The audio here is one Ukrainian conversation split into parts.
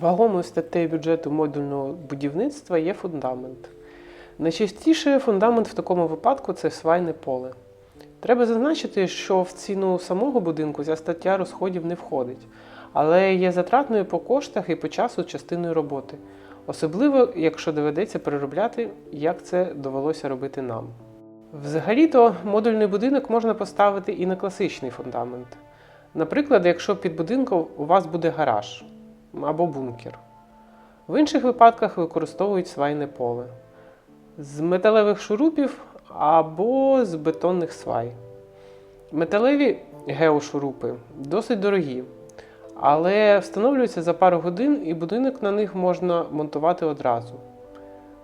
Вагомою статтею бюджету модульного будівництва є фундамент. Найчастіше фундамент в такому випадку це свайне поле. Треба зазначити, що в ціну самого будинку ця стаття розходів не входить, але є затратною по коштах і по часу частиною роботи, особливо якщо доведеться переробляти, як це довелося робити нам. Взагалі-то модульний будинок можна поставити і на класичний фундамент. Наприклад, якщо під будинком у вас буде гараж або бункер. В інших випадках використовують свайне поле з металевих шурупів або з бетонних свай. Металеві геошурупи досить дорогі, але встановлюються за пару годин і будинок на них можна монтувати одразу.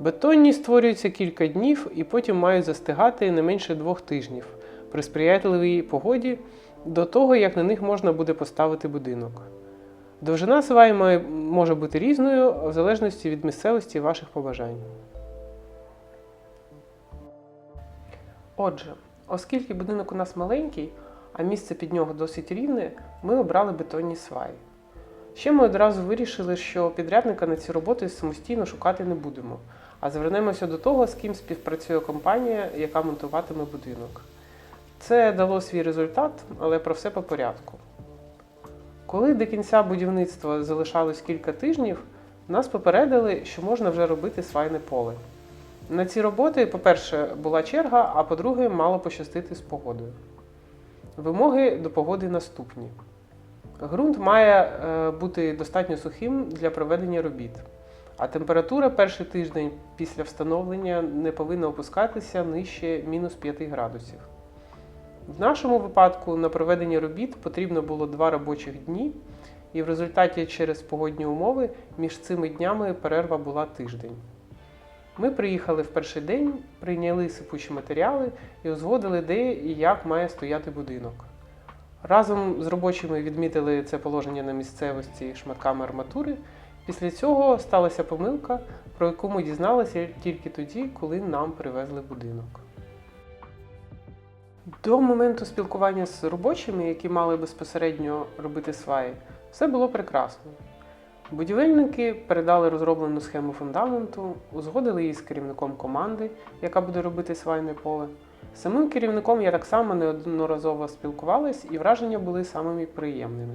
Бетонні створюються кілька днів і потім мають застигати не менше двох тижнів при сприятливій погоді до того, як на них можна буде поставити будинок. Довжина сваї може бути різною в залежності від місцевості ваших побажань. Отже, оскільки будинок у нас маленький, а місце під нього досить рівне, ми обрали бетонні сваї. Ще ми одразу вирішили, що підрядника на ці роботи самостійно шукати не будемо, а звернемося до того, з ким співпрацює компанія, яка монтуватиме будинок. Це дало свій результат, але про все по порядку. Коли до кінця будівництва залишалось кілька тижнів, нас попередили, що можна вже робити свайне поле. На ці роботи, по-перше, була черга, а по-друге, мало пощастити з погодою. Вимоги до погоди наступні. Ґрунт має е, бути достатньо сухим для проведення робіт, а температура перший тиждень після встановлення не повинна опускатися нижче мінус 5 градусів. В нашому випадку на проведення робіт потрібно було два робочих дні, і в результаті через погодні умови між цими днями перерва була тиждень. Ми приїхали в перший день, прийняли сипучі матеріали і узгодили, де і як має стояти будинок. Разом з робочими відмітили це положення на місцевості шматками арматури. Після цього сталася помилка, про яку ми дізналися тільки тоді, коли нам привезли будинок. До моменту спілкування з робочими, які мали безпосередньо робити сваї, все було прекрасно. Будівельники передали розроблену схему фундаменту, узгодили її з керівником команди, яка буде робити свайне поле. З самим керівником я так само неодноразово спілкувалась, і враження були самими приємними.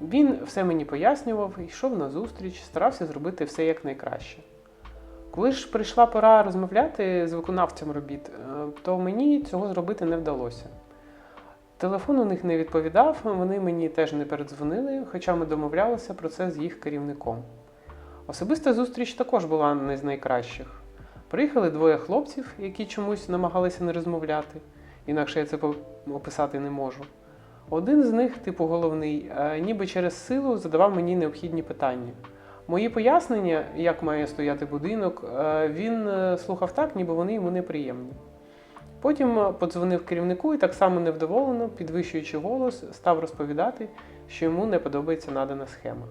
Він все мені пояснював, йшов на зустріч, старався зробити все якнайкраще. Коли ж прийшла пора розмовляти з виконавцем робіт, е, то мені цього зробити не вдалося. Телефон у них не відповідав, вони мені теж не передзвонили, хоча ми домовлялися про це з їх керівником. Особиста зустріч також була не з найкращих. Приїхали двоє хлопців, які чомусь намагалися не розмовляти, інакше я це описати не можу. Один з них, типу головний, е, ніби через силу задавав мені необхідні питання. Мої пояснення, як має стояти будинок, е, він е, слухав так, ніби вони йому неприємні. Потім е, подзвонив керівнику і так само невдоволено, підвищуючи голос, став розповідати, що йому не подобається надана схема.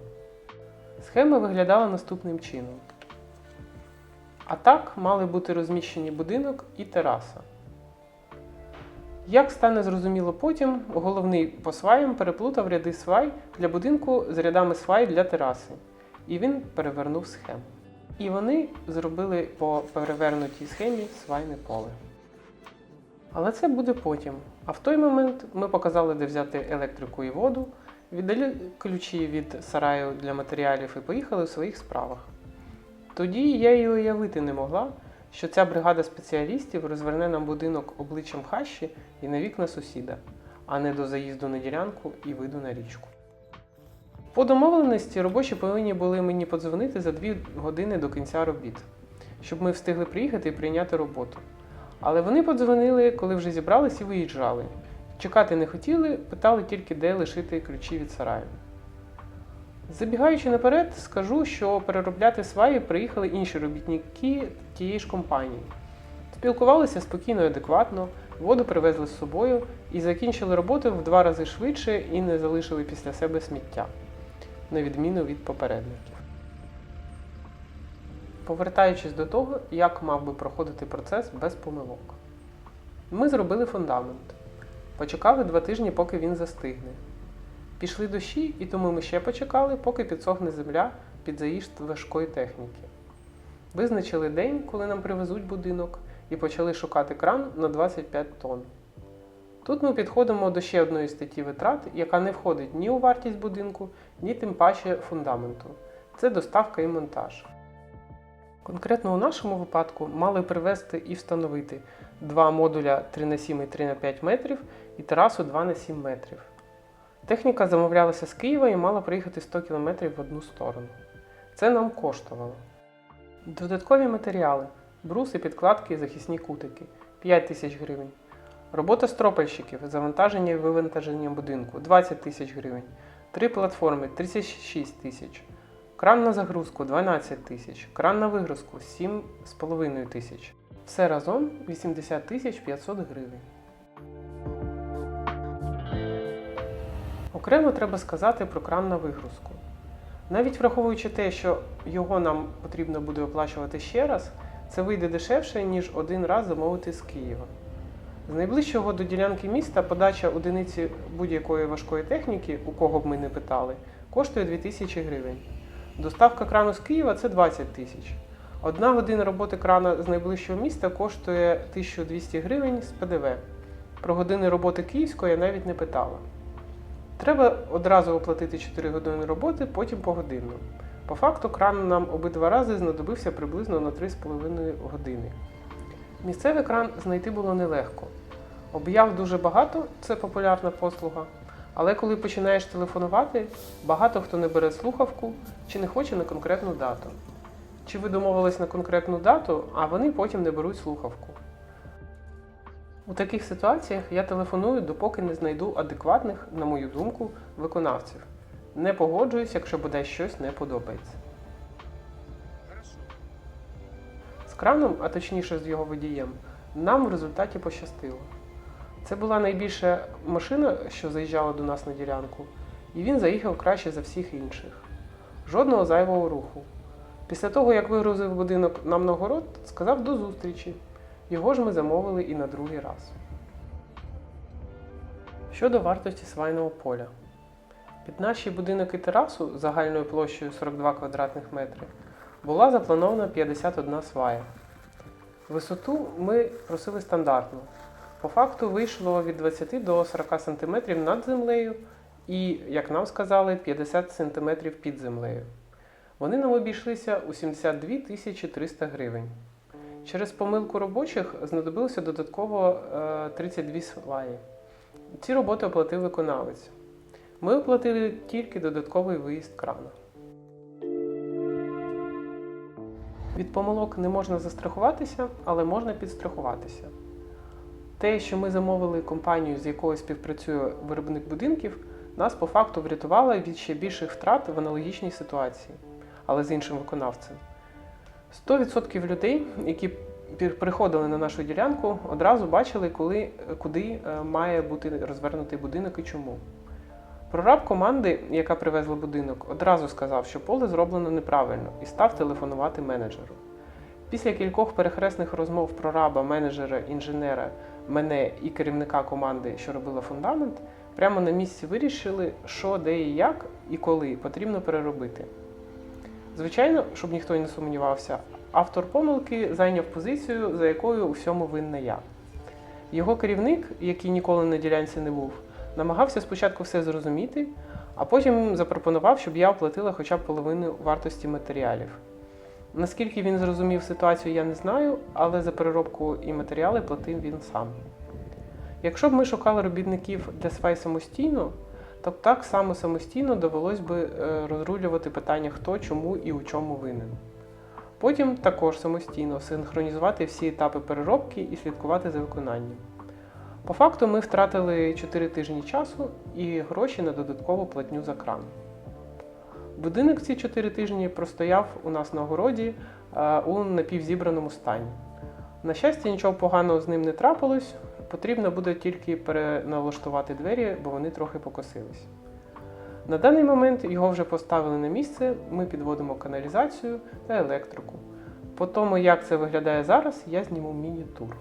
Схема виглядала наступним чином. А так мали бути розміщені будинок і тераса. Як стане зрозуміло потім, головний по сваям переплутав ряди свай для будинку з рядами свай для тераси. І він перевернув схему. І вони зробили по перевернутій схемі свайне поле. Але це буде потім. А в той момент ми показали, де взяти електрику і воду, віддали ключі від сараю для матеріалів і поїхали у своїх справах. Тоді я й уявити не могла, що ця бригада спеціалістів розверне нам будинок обличчям хащі і на вікна сусіда, а не до заїзду на ділянку і виду на річку. По домовленості робочі повинні були мені подзвонити за дві години до кінця робіт, щоб ми встигли приїхати і прийняти роботу. Але вони подзвонили, коли вже зібрались і виїжджали. Чекати не хотіли, питали тільки, де лишити ключі від сараю. Забігаючи наперед, скажу, що переробляти сваї приїхали інші робітники тієї ж компанії. Спілкувалися спокійно і адекватно, воду привезли з собою і закінчили роботу в два рази швидше і не залишили після себе сміття, на відміну від попередників. Повертаючись до того, як мав би проходити процес без помилок. Ми зробили фундамент. Почекали два тижні, поки він застигне. Пішли дощі, і тому ми ще почекали, поки підсохне земля під заїзд важкої техніки. Визначили день, коли нам привезуть будинок, і почали шукати кран на 25 тонн. Тут ми підходимо до ще одної статті витрат, яка не входить ні у вартість будинку, ні тим паче фундаменту. Це доставка і монтаж. Конкретно у нашому випадку мали привезти і встановити два модуля 3х7 і 3х5 метрів і терасу 2х7 метрів. Техніка замовлялася з Києва і мала приїхати 100 км в одну сторону. Це нам коштувало. Додаткові матеріали: бруси, підкладки і захисні кутики 5 тисяч гривень. Робота стропальщиків, завантаження і вивантаження будинку 20 тисяч гривень. Три платформи 36 тисяч. Кран на загрузку 12 тисяч. Кран на вигрузку 7,5 тисяч. Все разом 80 тисяч 500 гривень. Окремо треба сказати про кран на вигрузку. Навіть враховуючи те, що його нам потрібно буде оплачувати ще раз, це вийде дешевше, ніж один раз замовити з Києва. З найближчого до ділянки міста подача одиниці будь-якої важкої техніки, у кого б ми не питали, коштує 2000 гривень. Доставка крану з Києва це 20 тисяч. Одна година роботи крана з найближчого міста коштує 1200 гривень з ПДВ. Про години роботи київської я навіть не питала. Треба одразу оплатити 4 години роботи, потім погодинно. По факту кран нам обидва рази знадобився приблизно на 3,5 години. Місцевий кран знайти було нелегко. Об'яв дуже багато, це популярна послуга. Але коли починаєш телефонувати, багато хто не бере слухавку чи не хоче на конкретну дату. Чи ви домовились на конкретну дату, а вони потім не беруть слухавку. У таких ситуаціях я телефоную, допоки не знайду адекватних, на мою думку, виконавців. Не погоджуюсь, якщо бодай щось не подобається. Краном, а точніше з його водієм, нам в результаті пощастило. Це була найбільша машина, що заїжджала до нас на ділянку, і він заїхав краще за всіх інших. Жодного зайвого руху. Після того, як вигрузив будинок нам на город, сказав до зустрічі. Його ж ми замовили і на другий раз. Щодо вартості свайного поля. Під наші будинок і терасу загальною площею 42 квадратних метри була запланована 51 свая. Висоту ми просили стандартну. По факту вийшло від 20 до 40 см над землею і, як нам сказали, 50 см під землею. Вони нам обійшлися у 72 тисячі 300 гривень. Через помилку робочих знадобилося додатково е, 32 сваї. Ці роботи оплатив виконавець. Ми оплатили тільки додатковий виїзд крана. Від помилок не можна застрахуватися, але можна підстрахуватися. Те, що ми замовили компанію, з якою співпрацює виробник будинків, нас по факту врятувало від ще більших втрат в аналогічній ситуації, але з іншим виконавцем. 100% людей, які приходили на нашу ділянку, одразу бачили, коли, куди е, має бути розвернутий будинок і чому. Прораб команди, яка привезла будинок, одразу сказав, що поле зроблено неправильно, і став телефонувати менеджеру. Після кількох перехресних розмов прораба, менеджера, інженера, мене і керівника команди, що робила фундамент, прямо на місці вирішили, що, де і як і коли потрібно переробити. Звичайно, щоб ніхто й не сумнівався, автор помилки зайняв позицію, за якою у всьому винна я. Його керівник, який ніколи на ділянці не був, намагався спочатку все зрозуміти, а потім запропонував, щоб я оплатила хоча б половину вартості матеріалів. Наскільки він зрозумів ситуацію, я не знаю, але за переробку і матеріали платив він сам. Якщо б ми шукали робітників для свай самостійно, то так само самостійно довелось би е, розрулювати питання, хто, чому і у чому винен. Потім також самостійно синхронізувати всі етапи переробки і слідкувати за виконанням. По факту ми втратили 4 тижні часу і гроші на додаткову платню за кран. Будинок ці 4 тижні простояв у нас на городі е, у напівзібраному стані. На щастя, нічого поганого з ним не трапилось, потрібно буде тільки переналаштувати двері, бо вони трохи покосились. На даний момент його вже поставили на місце, ми підводимо каналізацію та електрику. По тому, як це виглядає зараз, я зніму міні-тур.